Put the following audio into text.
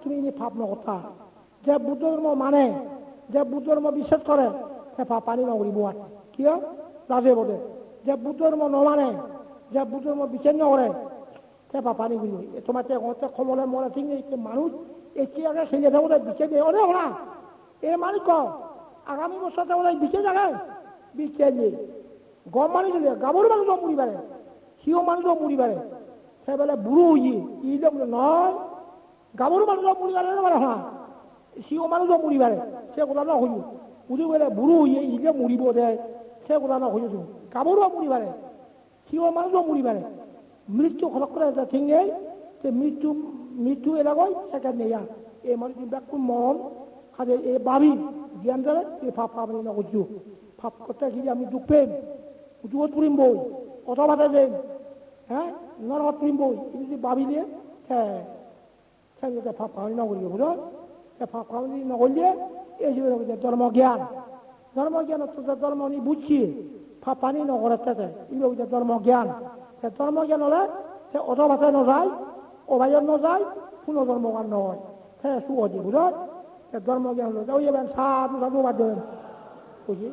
তুমি ইনি ভাব নকর্তা যে বুদ্ধ ধর্ম মানে যে বুদ্ধ ধর্ম বিশ্বাস করে সে পানি নকরিব আর কিয়? লাজে বোধে যে বুদ্ধ ধর্ম নমানে, যে বুদ্ধ ধর্ম বিচার নকরে সে পানি করিব তোমার খবরে মনে ঠিক নেই মানুষ এতিয়াকে ছেলে থাকোতে বিচে দিয়ে ওরে ওরা এ মানুষ ক? আগামী বছর থাকোতে বিচে যাবে বিচে দিয়ে। গম মানুষ দিলে গাভরু মানুষও মুড়ি পারে সিও মানুষও মুড়ি পারে সে বেলে বুড়ো হইয়ে ই নয় গাভরু মানুষও মুড়ি পারে না পারে হ্যাঁ সিও মানুষও মুড়ি পারে সে কথা না হইব উদি বলে বুড়ো হইয়ে ই যে মুড়িব দেয় সে কথা না হইব গাভরুও মুড়ি পারে সিও মুড়ি পারে মৃত্যু করে ঠিক নেই যে মৃত্যু মৃত্যু এলাকায় সেখানে নেই এই মানুষ ব্যাকুল মরণ হাতে এ বাবি জ্ঞান ধরে এ ফাপ ফাপ না করছু ফাপ করতে গিয়ে আমি দুঃখ পেম, দুঃখত পুরিম বই ভাতে দেন হ্যাঁ নরকত পুরিম বই কিন্তু ভাবি দিয়ে হ্যাঁ সেটা ফাপ খাওয়ানি নকরিব বুঝল ফাপ খাওয়ানি নকরিলে এই যে ধর্ম জ্ঞান ধর্ম জ্ঞান ধর্ম নি বুঝছি ফাপ পানি নকরে তাতে ইলো ধর্ম জ্ঞান ধর্ম জ্ঞান হলে সে অত ভাতে নযায় নযায় কোনো ধর্মগান নয় হ্যাঁ সুঅজি বুঝল ধর্ম জ্ঞান হলো ওই সাধু সাধু বাদ দেবেন বুঝি